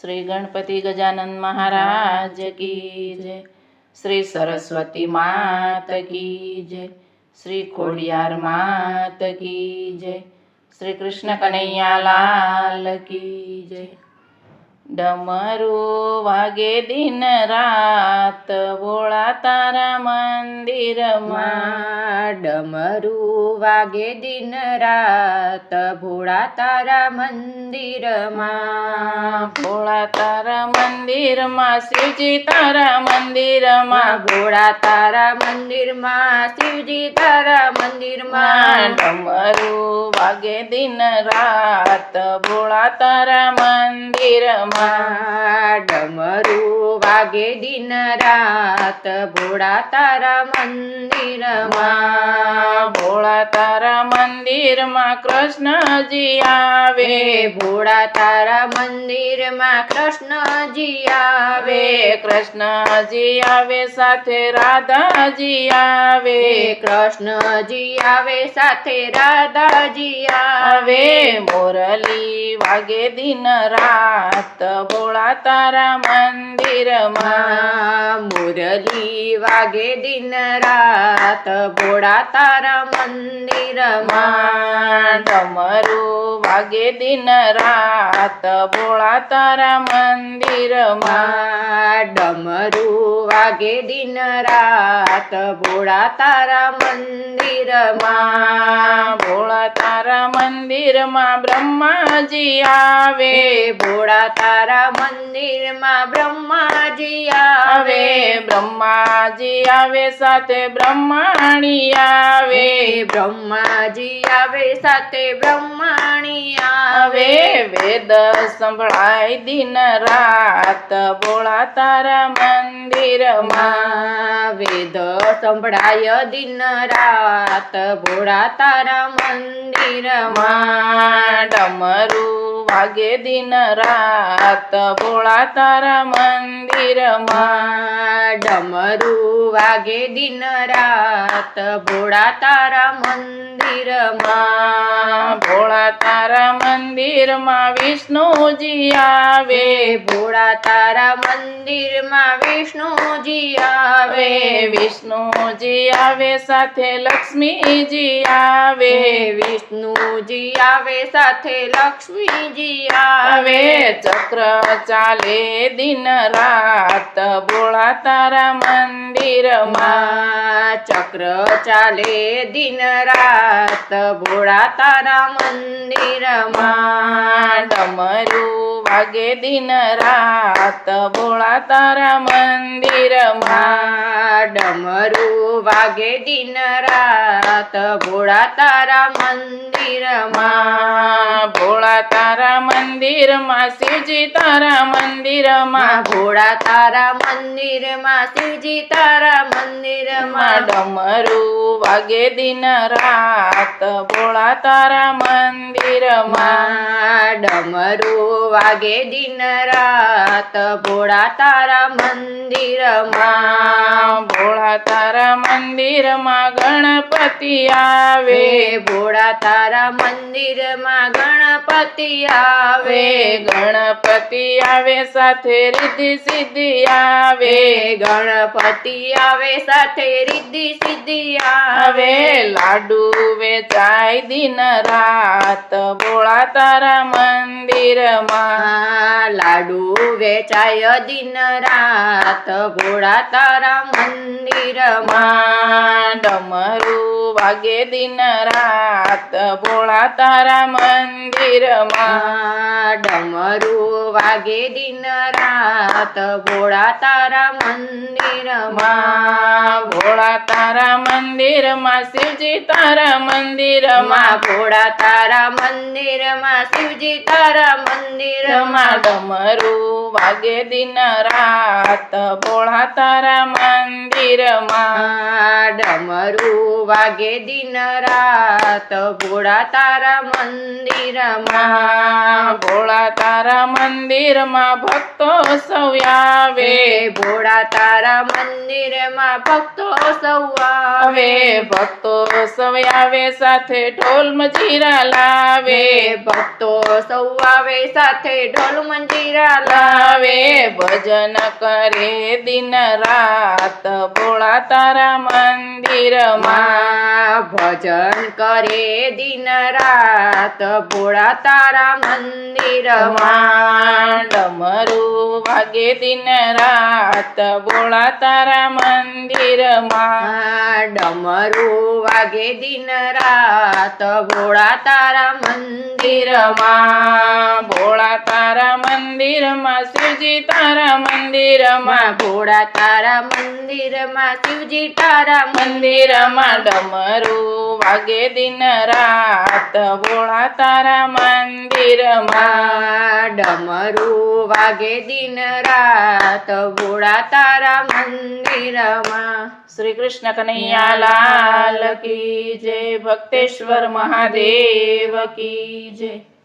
શ્રી ગણપતિ ગજાનંદ મહારાજ કી જય. શ્રી સરસ્વતી માત કી જય. શ્રી ખોડિયાર માત કી જય. શ્રી કૃષ્ણ કનૈયા લાલ કી જય. ડમરું વાગે દિન રાત, ભોળા તારા મંદિરમાં ડમરું વાગે દિન રાત ભોળા તારા મંદિરમાં. ભોળા તારા મંદિરમાં શિવજી તારા મંદિરમાં. ભોળા તારા મંદિરમાં શિવજી તારા મંદિરમાં. ડમરું વાગે દિન રાત ભોળા તારા મંદિરમાં. વાગે દિન રાત. ભોળા તારા મંદિરમાં. ભોળા તારા મંદિરમાં કૃષ્ણજી આવે. ભોળા તારા મંદિરમાં કૃષ્ણજી આવે. કૃષ્ણજી આવે સાથે રાધાજી આવે. કૃષ્ણજી આવે સાથે રાધાજી આવે. આવે મોરલી વાગે દિન રાત. ભોળા તારા મંદિરમાં માં મુરલી વાગે દિન રાત ભોળા તારા મંદિરમાં. ડમરું વાગે દિન રાત ભોળા તારા મંદિરમાં. માં ડમરું વાગે દિન રાત ભોળા તારા મંદિરમાં. ભોળા તારા મંદિરમાં બ્રહ્માજી આવે. ભોળા તારા મંદિરમાં બ્રહ્માજી આવે આવે બ્રહ્માજી આવે સાથે બ્રહ્માણી આવે. બ્રહ્માજી આવે સાથે બ્રહ્માણી આવે. વેદ સંભળાય દિન રાત બોળા તારા મંદિરમાં. માં વેદ સંભળાય દિન રાત ભોળા તારા મંદિરમાં. ડમરું વાગે દિન રાત ભોળા તારા મંદિરમાં ડમરું વાગે દિન રાત ભોળા તારા મંદિરમાં ભોળા તારા મંદિરમાં વિષ્ણુજી આવે. ભોળા તારા મંદિરમાં વિષ્ણુજી આવે. વિષ્ણુજી આવે સાથે લક્ષ્મીજી આવે. વિષ્ણુજી આવે સાથે લક્ષ્મીજી આવે. ચક્ર ચાલે દિન રાત. તારા મંદિરમાં ચક્ર ચાલે દિન રાત. ભોળા તારા મંદિરમાં ડમરું વાગે દિન રાત ભોળા તારા મંદિરમાં માં ડમરું વાગે દિન રાત ભોળા તારા મંદિરમાં ભોળા તારા મંદિરમાં શિવજી તારા મંદિરમાં માં ભોળા તારા મંદિરમાં શિવજી તારા મંદિરમાં ડમરું વાગે દિન રાત. ભોળા તારા મંદિરમાં ડમરું વાગે દિન રાત. ભોળા તારા મંદિરમાં ભોળા તારા મંદિરમાં ગણપતિ આવે. ભોળા તારા મંદિરમાં ગણપતિ આવે. આવે ગણપતિ આવે સાથે રિદ્ધિ સિદ્ધિ આવે. ગણપતિ આવે સાથે રિદ્ધિ સિદ્ધિ આવે આવે લાડુ વેચાય દિન રાત. ભોળા તારા મંદિરમાં માં લાડુ વેચાય દિન રાત. ભોળા તારા મંદિરમાં ડમરું વાગે દિન રાત ભોળા તારા મંદિરમાં. માં ડમરું વાગે દિન રાત ભોળા તારા મંદિરમાં. ભોળા તારા મંદિરમાં શિવજી તારા મંદિરમાં. માં ભોળા તારા મંદિરમાં શિવજી તારા મંદિરમાં. ડમરું વાગે દિન રાત ભોળા તારા મંદિરમાં. ડમરું વાગે દિન રાત ભોળા તારા મંદિરમાં ભોળા તારા મંદિરમાં ભક્તો સૌ આવે. ભોળા તારા મંદિરમાં ભક્તો સૌ આવે. ભક્તો સૌ આવે સાથે ઢોલ મજીરા લાવે. ભક્તો સૌ આવે સાથે ઢોલ મંજીરા લાવે ભજન કરે દિન રાત ભોળા તારા મંદિરમાં. માં ભજન કરે દિન રાત. ભોળા તારા મંદિરમાં ડમરું વાગે દિન રાત. ભોળા તારા મંદિરમાં ડમરું વાગે દિન રાત. ભોળા તારા મંદિરમાં ભોળા તારા મંદિરમાં શિવજી તારા મંદિરમાં ભોળા તારા મંદિરમાં શિવજી તારા મંદિરમાં ડમરું વાગે દિન રાત ભોળા તારા મંદિરમાં. ડમરું વાગે દિન રાત ભોળા તારા મંદિરમાં. શ્રી કૃષ્ણ કનૈયા લાલ કી જય ભક્તેશ્વર મહાદેવ કી જય.